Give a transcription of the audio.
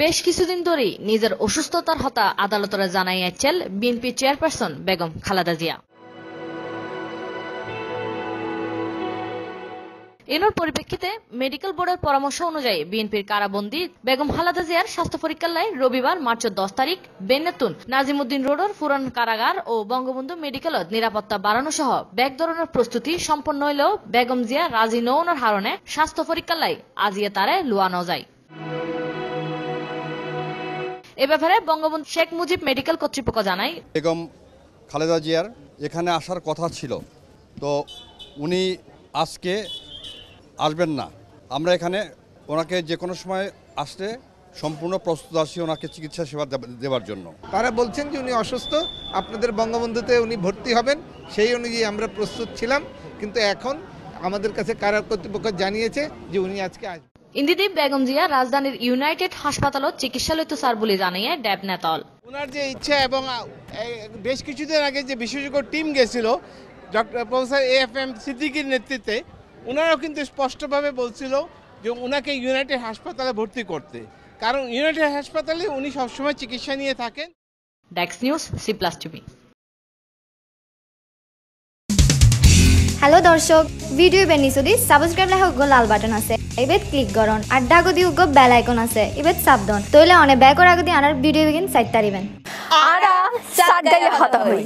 বেশ কিছুদিন ধরেই নিজের অসুস্থতার হতা আদালতরে জানাই আইছেন বিএনপি চেয়ারপারসন বেগম খালেদা জিয়া। এনোর পরিপ্রেক্ষিতে মেডিকেল বোর্ডের পরামর্শ অনুযায়ী বিএনপির কারাবন্দি বেগম খালেদা জিয়ার স্বাস্থ্য পরীক্ষার লাই রবিবার মার্চের দশ তারিখ বেনেতুন নাজিমুদ্দিন রোডের পুরান কারাগার ও বঙ্গবন্ধু মেডিকেলত নিরাপত্তা বাড়ানো সহ ব্যাগ ধরনের প্রস্তুতি সম্পন্ন হইলেও বেগম জিয়া রাজি নৌনের হারণে স্বাস্থ্য পরীক্ষার লাই আজিয়ে তারে লুয়ানো যায়। এ ব্যাপারে বঙ্গবন্ধু শেখ মুজিব মেডিকেল কর্তৃপক্ষ জানায়। বেগম খালেদা জিয়ার এখানে আসার কথা ছিল। তো উনি আজকে আসবেন না। আমরা এখানে ওনাকে যে কোনো সময় আসতে সম্পূর্ণ প্রস্তুত আছি ওনাকে চিকিৎসা সেবা দেওয়ার জন্য। তারা বলছেন যে উনি অসুস্থ আপনাদের বঙ্গবন্ধুতে উনি ভর্তি হবেন সেই অনুযায়ী আমরা প্রস্তুত ছিলাম। কিন্তু এখন আমাদের কাছে কারা কর্তৃপক্ষ জানিয়েছে যে উনি আজকে আসবেন ইন্দিদীপ বেগম জিয়া রাজধানীর ইউনাইটেড হাসপাতালত চিকিৎসালয়িত স্যার বলে জানিয়ে ড্যাব নেতল। ওনার যে ইচ্ছা এবং বেশ কিছুদিন আগে যে বিশেষজ্ঞ টিম গেছিল doctor professor A F M সিদ্দিকির নেতৃত্বে ওনারাও কিন্তু স্পষ্টভাবে বলছিল যে ওনাকে ইউনাইটেড হাসপাতালে ভর্তি করতে। কারণ ইউনাইটেড হাসপাতালে উনি সবসময় চিকিৎসা নিয়ে থাকেন। ডেক্স news C plus TV hello দর্শক। ভিডিও বেনিসুদি সাবস্ক্রাইব লেখা উগ্র লাল বাটন আছে। এবেত ক্লিক করন। আড্ডা আগদি উগ্র বেল আইকন আছে। এবেত সাবধান তইলে অনেক ব্যাগর আগদি আনার ভিডিও বেগিন সাইট তারিবেন আরা সাগাই হতা হই